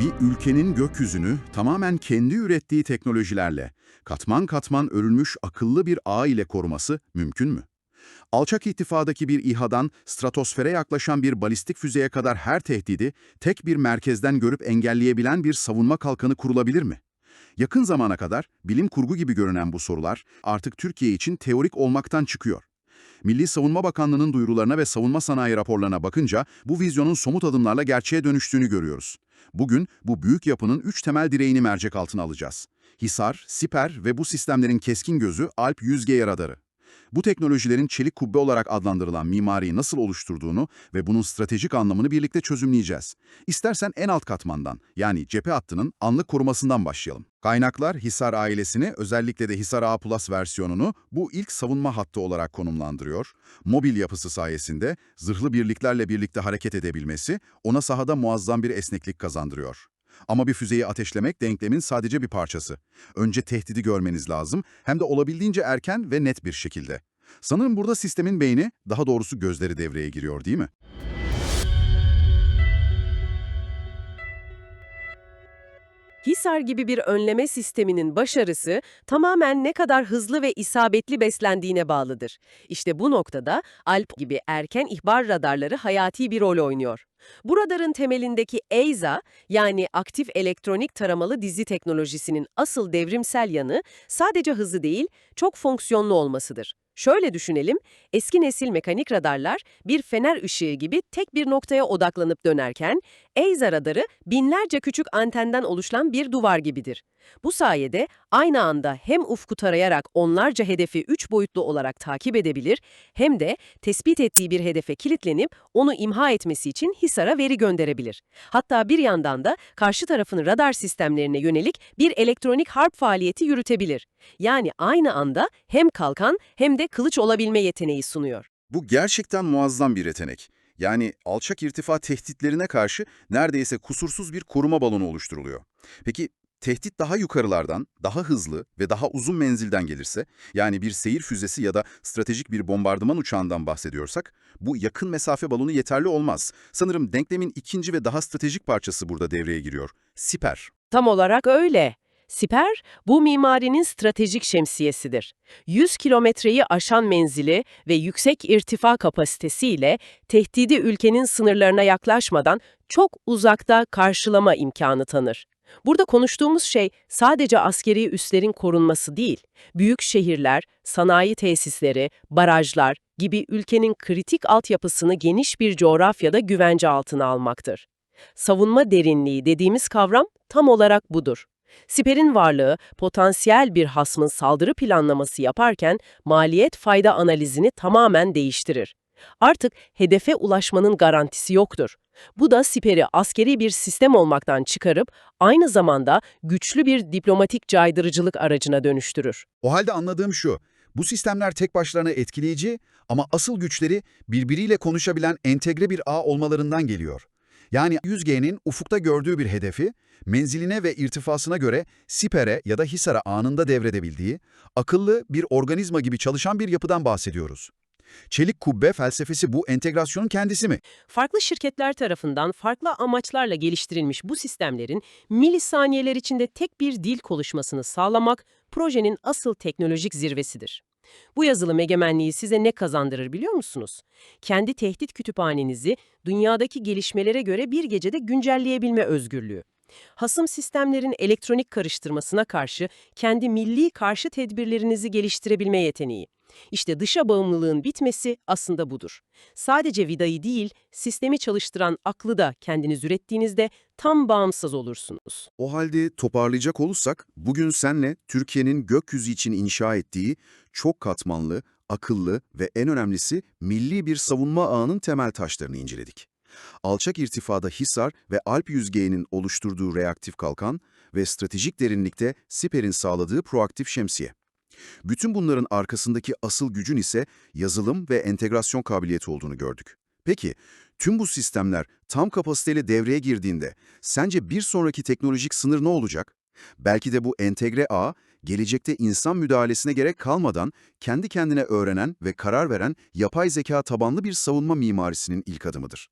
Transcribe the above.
Bir ülkenin gökyüzünü tamamen kendi ürettiği teknolojilerle, katman katman örülmüş akıllı bir ağ ile koruması mümkün mü? Alçak irtifadaki bir İHA'dan stratosfere yaklaşan bir balistik füzeye kadar her tehdidi tek bir merkezden görüp engelleyebilen bir savunma kalkanı kurulabilir mi? Yakın zamana kadar bilim kurgu gibi görünen bu sorular artık Türkiye için teorik olmaktan çıkıyor. Milli Savunma Bakanlığı'nın duyurularına ve savunma sanayi raporlarına bakınca bu vizyonun somut adımlarla gerçeğe dönüştüğünü görüyoruz. Bugün bu büyük yapının üç temel direğini mercek altına alacağız. Hisar, Siper ve bu sistemlerin keskin gözü Alp 100G radarı. Bu teknolojilerin çelik kubbe olarak adlandırılan mimariyi nasıl oluşturduğunu ve bunun stratejik anlamını birlikte çözümleyeceğiz. İstersen en alt katmandan, yani cephe hattının anlık korumasından başlayalım. Kaynaklar Hisar ailesini, özellikle de Hisar A Plus versiyonunu bu ilk savunma hattı olarak konumlandırıyor. Mobil yapısı sayesinde zırhlı birliklerle birlikte hareket edebilmesi ona sahada muazzam bir esneklik kazandırıyor. Ama bir füzeyi ateşlemek denklemin sadece bir parçası. Önce tehdidi görmeniz lazım, hem de olabildiğince erken ve net bir şekilde. Sanırım burada sistemin beyni, daha doğrusu gözleri devreye giriyor değil mi? Hisar gibi bir önleme sisteminin başarısı tamamen ne kadar hızlı ve isabetli beslendiğine bağlıdır. İşte bu noktada ALP gibi erken ihbar radarları hayati bir rol oynuyor. Bu radarın temelindeki EIZA yani aktif elektronik taramalı dizi teknolojisinin asıl devrimsel yanı sadece hızı değil, çok fonksiyonlu olmasıdır. Şöyle düşünelim, eski nesil mekanik radarlar bir fener ışığı gibi tek bir noktaya odaklanıp dönerken, EIZA radarı binlerce küçük antenden oluşan bir duvar gibidir. Bu sayede aynı anda hem ufku tarayarak onlarca hedefi üç boyutlu olarak takip edebilir, hem de tespit ettiği bir hedefe kilitlenip onu imha etmesi için Hisar'a veri gönderebilir. Hatta bir yandan da karşı tarafın radar sistemlerine yönelik bir elektronik harp faaliyeti yürütebilir. Yani aynı anda hem kalkan hem de kılıç olabilme yeteneği sunuyor. Bu gerçekten muazzam bir yetenek. Yani alçak irtifa tehditlerine karşı neredeyse kusursuz bir koruma balonu oluşturuluyor. Peki tehdit daha yukarılardan, daha hızlı ve daha uzun menzilden gelirse, yani bir seyir füzesi ya da stratejik bir bombardıman uçağından bahsediyorsak, bu yakın mesafe balonu yeterli olmaz. Sanırım denklemin ikinci ve daha stratejik parçası burada devreye giriyor. Siper. Tam olarak öyle. Siper, bu mimarinin stratejik şemsiyesidir. 100 kilometreyi aşan menzili ve yüksek irtifa kapasitesiyle tehdidi ülkenin sınırlarına yaklaşmadan çok uzakta karşılama imkanı tanır. Burada konuştuğumuz şey sadece askeri üslerin korunması değil, büyük şehirler, sanayi tesisleri, barajlar gibi ülkenin kritik altyapısını geniş bir coğrafyada güvence altına almaktır. Savunma derinliği dediğimiz kavram tam olarak budur. Siper'in varlığı, potansiyel bir hasmın saldırı planlaması yaparken maliyet fayda analizini tamamen değiştirir. Artık hedefe ulaşmanın garantisi yoktur. Bu da Siper'i askeri bir sistem olmaktan çıkarıp aynı zamanda güçlü bir diplomatik caydırıcılık aracına dönüştürür. O halde anladığım şu, bu sistemler tek başlarına etkileyici ama asıl güçleri birbiriyle konuşabilen entegre bir ağ olmalarından geliyor. Yani 100G'nin ufukta gördüğü bir hedefi, menziline ve irtifasına göre sipere ya da hisara anında devredebildiği, akıllı bir organizma gibi çalışan bir yapıdan bahsediyoruz. Çelik kubbe felsefesi bu entegrasyonun kendisi mi? Farklı şirketler tarafından farklı amaçlarla geliştirilmiş bu sistemlerin milisaniyeler içinde tek bir dil konuşmasını sağlamak projenin asıl teknolojik zirvesidir. Bu yazılım egemenliği size ne kazandırır biliyor musunuz? Kendi tehdit kütüphanenizi dünyadaki gelişmelere göre bir gecede güncelleyebilme özgürlüğü. Hasım sistemlerin elektronik karıştırmasına karşı kendi milli karşı tedbirlerinizi geliştirebilme yeteneği. İşte dışa bağımlılığın bitmesi aslında budur. Sadece vidayı değil, sistemi çalıştıran aklı da kendiniz ürettiğinizde tam bağımsız olursunuz. O halde toparlayacak olursak, bugün senle Türkiye'nin gökyüzü için inşa ettiği çok katmanlı, akıllı ve en önemlisi milli bir savunma ağının temel taşlarını inceledik. Alçak irtifada Hisar ve Alp yüzgeğinin oluşturduğu reaktif kalkan ve stratejik derinlikte Siper'in sağladığı proaktif şemsiye. Bütün bunların arkasındaki asıl gücün ise yazılım ve entegrasyon kabiliyeti olduğunu gördük. Peki, tüm bu sistemler tam kapasiteyle devreye girdiğinde sence bir sonraki teknolojik sınır ne olacak? Belki de bu entegre ağ, gelecekte insan müdahalesine gerek kalmadan kendi kendine öğrenen ve karar veren yapay zeka tabanlı bir savunma mimarisinin ilk adımıdır.